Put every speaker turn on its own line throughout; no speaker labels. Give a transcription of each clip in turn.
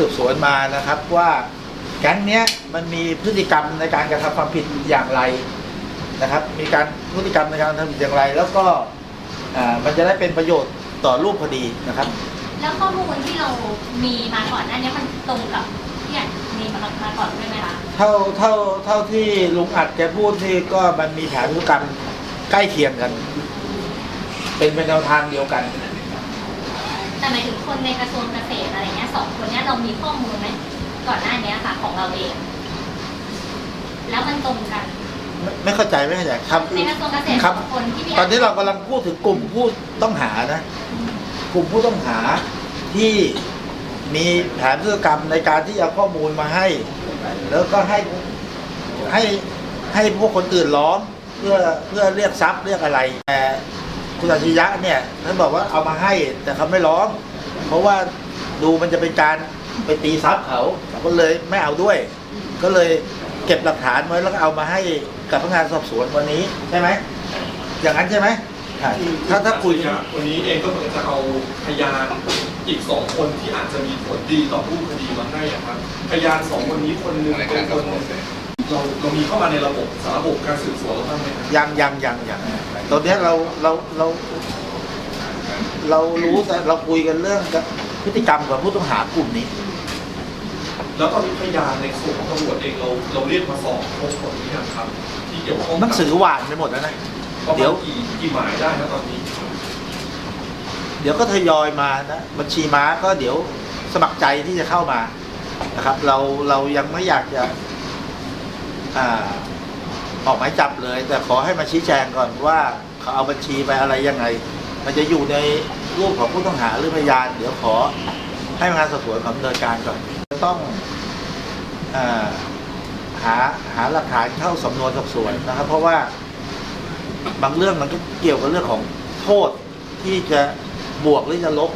สืบสวนมานะครับว่าแก๊งเนี้ยมันมีพฤติกรรมในการกระทำความผิดอย่างไรนะครับ มีการพฤติกรรมในการกระทำผิดอย่างไร แล้วก็อ่ามันจะได้เป็นประโยชน์ต่อรูปคดีนะครับ
แล้วข้อมูลที่เรามีมาก่อนหน้านี้มันตรงกับที่อัดมีมามาก่อนด้วยไหมคะ
เท่าเท่าเท่าที่ลุงอัดแกพูดนี่ก็มันมีแผนพฤติกรรมใกล้เคียงกัน เป็นเป็นแนวทางเดียวกัน
แต่หมายถึงคนในกระทรวงเกษตรอะไรเงี้ยสองคนเนี้ยเรามีข้อมูลไหมก่อนหน้านี้ค่ะของเราเอง แล้วมันตรงกัน
ไม่ไม่เข้าใจไม่เข้าใจครับ
ในกระทรวงเกษตร
ครับ
สองคนที่พี่
ตอนนี้เรากำลังพูดถึงกลุ่มผู้ต้องหานะ กลุ่มผู้ต้องหาที่มีแผนพฤติกรรมในการที่เอาข้อมูลมาให้ แล้วก็ให้ให้ให้พวกคนอื่นล้อมเพื่อเพื่อเรียกทรัพย์เรียกอะไรแต่ คุณอาชียะเนี่ยท่านบอกว่าเอามาให้ แต่เขาไม่ล้อมเพราะว่าดูมันจะเป็นการไปตีทรัพย์เขาก็เลยไม่เอาด้วย ก็เลยเก็บหลักฐานไว้แล้วก็เอามาให้กับพนักงานสอบสวนวันนี้ใช่ไหมอย่างนั้นใช่ไหมใช่ถ้าถ้าคุย
วันนี้เองก็เหมือนจะเอาพยานอีกสองคนที่อาจจะมีผลดีต่อรูปคดีมาให้อะครับพยานสองคนนี้คนหนึ่งเป็นคน เราเรามีเข้ามาในระบบสารระบบการสืบสวนเราบ้างไหมครับ
ยังยังยังยังตอนเนี้ยเราเราเรา เรารู้แต่เราคุยกันเรื่องพฤติกรรมของผู้ต้องหากลุ่มนี้
แล้วตอนนี้พยานในส่วนของตำรวจเองเราเราเรียกมาสอบครบหมดหรือยังครับ ที่เกี่ยวข้อง
หนังสือหวานไปหมดแล้วนะ
ประ
เดี๋
มา
ยว
ณกี่กี่หมายได้นะตอนนี้
เดี๋ยวก็ทยอยมานะบัญชีม้าก็เดี๋ยวสมัครใจที่จะเข้ามานะครับ เราเรายังไม่อยากจะ อ่าออกหมายจับเลย แต่ขอให้มาชี้แจงก่อนว่าเขาเอาบัญชีไปอะไรยังไง มันจะอยู่ในรูปของผู้ต้องหาหรือพยาน เดี๋ยวขอให้พนักงานสอบสวนดำเนินการก่อนต้องอาหาหาหลักฐานเข้าสำนวนสอบสวนนะครับ เพราะว่าบางเรื่องมันก็เกี่ยวกับเรื่องของโทษที่จะบวกหรือจะลบ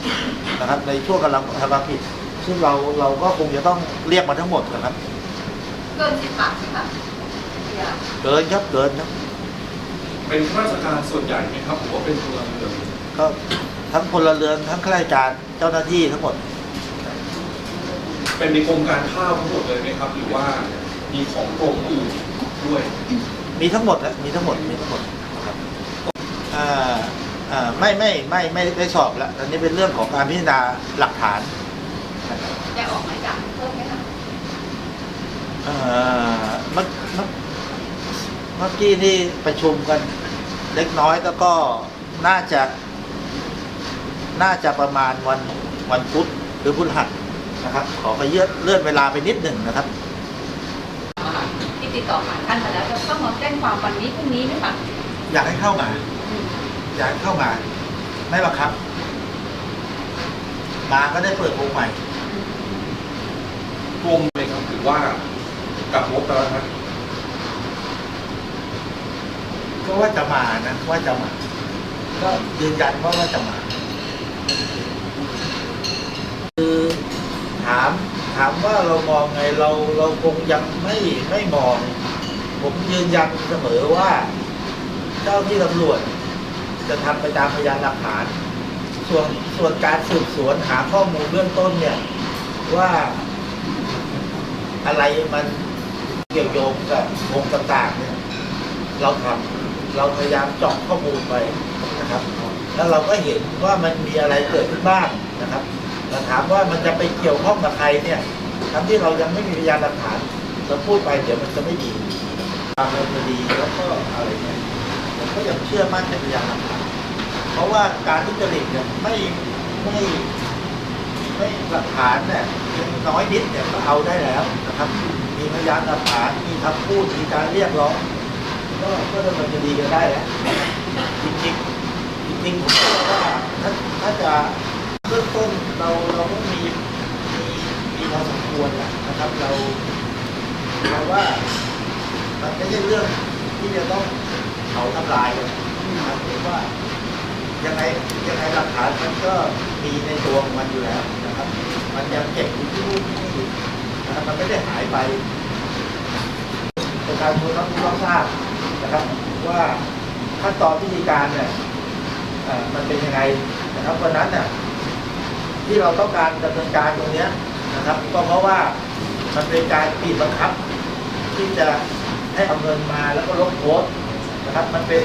นะครับ ในช่วงกำลังทำความผิด ซึ่งเราเราก็คงจะต้องเรียกมาทั้งหมดนะครับ
เกินสิบปากใช่ไหมเนี่ย
เกินครับเกินครับ
เป็นข้าราชการส่วนใหญ่ไหมครับผมว่าเป็นพลเรือน
ก็ทั้งพลเรือนทั้งข้าราชการเจ้าหน้าที่ทั้งหมด
เป็นในกรมการข้าวทั้งหมดเลยไหมครับ หรือว่ามีของกรมอื่นด้วย
มีทั้งหมดนะมีทั้งหมดมีทั้งหมดนะครับอ่าอ่าไม่ไม่ไม่ไม่ได้สอบแล้วอันนี้เป็นเรื่องของการพิจารณาหลักฐานนะครับ
จะออกหมายจับเพิ่มไหมคะ
เอ่อเมื่อเมื่อเมื่อกี้ที่ประชุมกันเล็กน้อยแล้วก็น่าจะ น่าจะประมาณวันวันพุธหรือพุธหัสนะครับ ขอไปเลื่อนเลื่อนเวลาไปนิดหนึ่งนะครับ
ที่ติดต่อผ่านท่านมาแล้วจะต้องมาแจ้งความวันนี้พรุ่งนี้ไหมคะ
อยากให้เข้ามา อยากให้เข้ามา ไม่บังคับ มาก็ได้เปิดวงใหม่
กรมเลยครับถือว่า กับงบไปแล้วนะ
ก็ว่าจะมานะว่าจะมา ก็ยืนยันว่าว่าจะมา คือถามถามว่าเรามองไงเราเราคงยังไม่ไม่มอง ผมยืนยันเสมอว่า เจ้าที่ตำรวจ จะทำไปตามพยานหลักฐาน ส่วนส่วนการสืบสวนหาข้อมูลเบื้องต้นเนี่ย ว่าอะไรมัน เกี่ยวโยงกับวงต่างๆเนี่ยเราทำเราพยายามเจาะข้อมูลไปนะครับ แล้วเราก็เห็นว่ามันมีอะไรเกิดขึ้นบ้างนะครับแต่ถามว่ามันจะไปเกี่ยวข้องกับใครเนี่ยทั้งที่เรายังไม่มีพยานหลักฐานเราพูดไปเดี๋ยวมันจะไม่ดีตามคดีแล้วก็อะไรเนี่ยผมก็ยังเชื่อมั่นในพยานหลักฐานเพราะว่าการทุจริตเนี่ยไม่ไม่ไม่หลักฐานเนี่ยยังน้อยนิดเนี่ยก็เอาได้แล้วนะครับ มีพยานหลักฐานมีคำพูดมีการเรียกร้องก็ก็ดำเนินคดีกันได้แล้วจริงๆจริงๆผมเชื่อว่าถ้าถ้าจะเบื้องต้นเราเราก็มีมีมีพอสมควรนะครับเราเราว่ามันไม่ใช่เรื่องที่จะต้องเผาทำลายกันนะครับเรียกว่ายังไงยังไงหลักฐานมันก็มีในตัวของมันอยู่แล้วนะครับ มันยังเก็บอยู่ที่นู่นที่นี่ นะครับมันไม่ได้หายไปประชาชนต้องต้องทราบนะครับ ว่าขั้นตอนวิธีการเนี่ยมันเป็นยังไงนะครับวันนั้นเนี่ยที่เราต้องการดำเนินการตรงนี้นะครับ ก็เพราะว่ามันเป็นการบีบบังคับ ที่จะให้เอาเงินมาแล้วก็ลบโพสนะครับ มันเป็น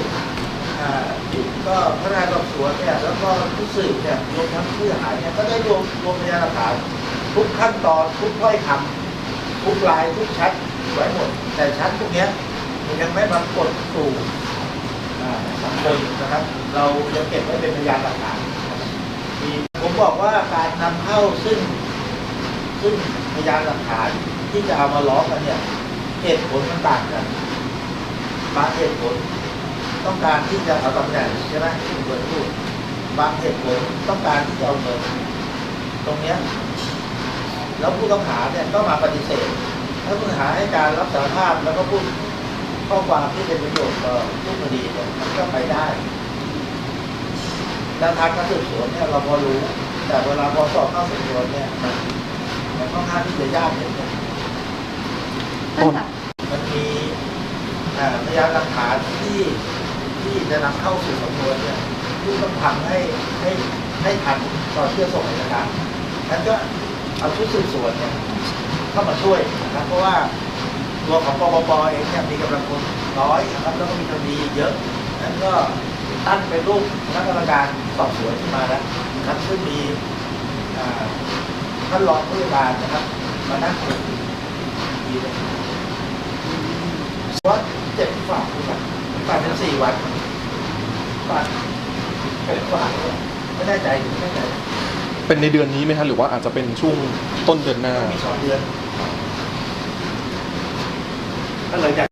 ก็พนักงานสอบสวนเนี่ยแล้วก็ผู้สืบเนี่ยรวมทั้งผู้หายเนี่ยก็ได้รวมรวมพยานหลักฐานทุกขั้นตอนทุกถ้อยคำ ทุกลายทุกชัดไว้หมด แต่ชัดพวกนี้ยมันยังไม่ปรากฏสู่สังคมนะครับ เรายังเก็บไว้เป็นพยานหลักฐานผมบอกว่าการนำเข้าซึ่งซึ่งพยานหลักฐานที่จะเอามาล้อกันเนี่ยเหตุผลมันต่างกันบางเหตุผลต้องการที่จะเอาตำแหน่งใช่ไหมที่ผมพูดบางเหตุผลต้องการที่จะเอาเงินตรงเนี้ย แล้วผู้ต้องหาเนี่ยก็มาปฏิเสธถ้าผู้ต้องหาให้การรับสารภาพแล้วก็พูดข้อความที่เป็นประโยชน์ต่อผู้คดีเนี่ยมันก็ไปได้แนวทางการสืบสวนเนี่ยเราพอรู้ แต่เวลาพอสอบเข้าสำนวนเนี่ยมันมันค่อนข้างที่จะยากนิดนึง
ท่านค่ะ
มันมีอ่าพยานหลักฐานที่ที่จะนำเข้าสู่สำนวนเนี่ยที่ต้องทำให้ให้ให้ทันก่อนที่จะส่งอัยการนั้นก็ เอาชุดสืบสวนเนี่ยเข้ามาช่วยนะครับเพราะว่าตัวของปปปเองเนี่ยมีกำลังคนน้อยนะครับแล้วก็มีคดีเยอะนั้นก็ตั้งเป็นรูปคณะกรรมการสอบสวนขึ้นมาแล้วนะครับซึ่งมีท่านรองผู้ว่าการนะครับมานั่งคุยทีหนึงว่าเจ็ดฝากคือแบบฝ่าเป็นสี่วันฝาเป็นฝากเนี่ยไม่แน่ใจไม่แน่ใจ
เป็นในเดือนนี้ไหมฮะหรือว่าอาจจะเป็นช่วงต้นเดือนหน้า
สองเดือนก็เลยอยาก